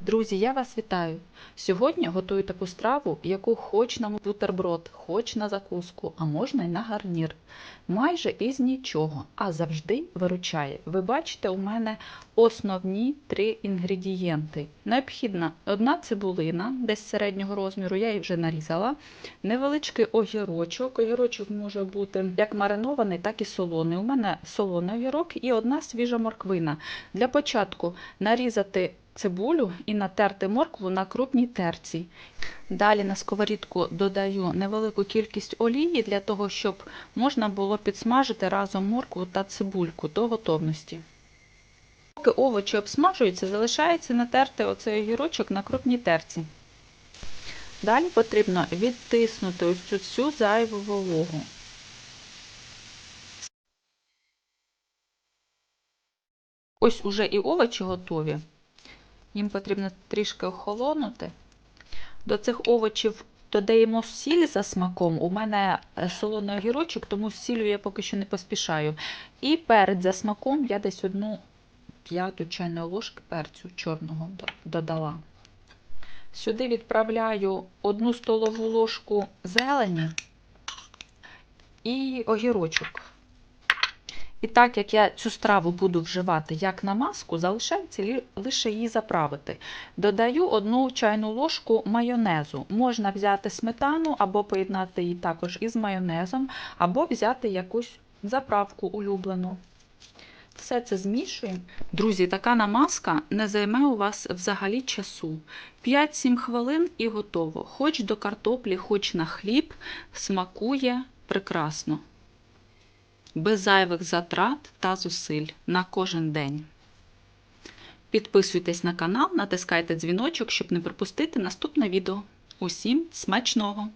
Друзі, я вас вітаю! Сьогодні готую таку страву, яку хоч на бутерброд, хоч на закуску, а можна й на гарнір. Майже із нічого, а завжди виручає. Ви бачите, у мене основні три інгредієнти. Необхідна одна цибулина, десь середнього розміру, я її вже нарізала. Невеличкий огірочок. Огірочок може бути як маринований, так і солоний. У мене солоний огірок і одна свіжа морквина. Для початку нарізати цибулю і натерти моркву на крупній терці. Далі на сковорідку додаю невелику кількість олії для того, щоб можна було підсмажити разом моркву та цибульку до готовності. Поки овочі обсмажуються, залишається натерти оцей огірочок на крупній терці. Далі потрібно відтиснути ось цю всю зайву вологу. Ось уже і овочі готові. Їм потрібно трішки охолонути. До цих овочів додаємо сіль за смаком. У мене солоний огірочок, тому сіллю я поки що не поспішаю. І перець за смаком я десь одну п'яту чайної ложки перцю чорного додала. Сюди відправляю одну столову ложку зелені і огірочок. І так як я цю страву буду вживати як намазку, залишається лише її заправити. Додаю одну чайну ложку майонезу. Можна взяти сметану або поєднати її також із майонезом, або взяти якусь заправку улюблену. Все це змішуємо. Друзі, така намазка не займе у вас взагалі часу. 5-7 хвилин і готово. Хоч до картоплі, хоч на хліб, смакує прекрасно без зайвих затрат та зусиль на кожен день. Підписуйтесь на канал, натискайте дзвіночок, щоб не пропустити наступне відео. Усім смачного!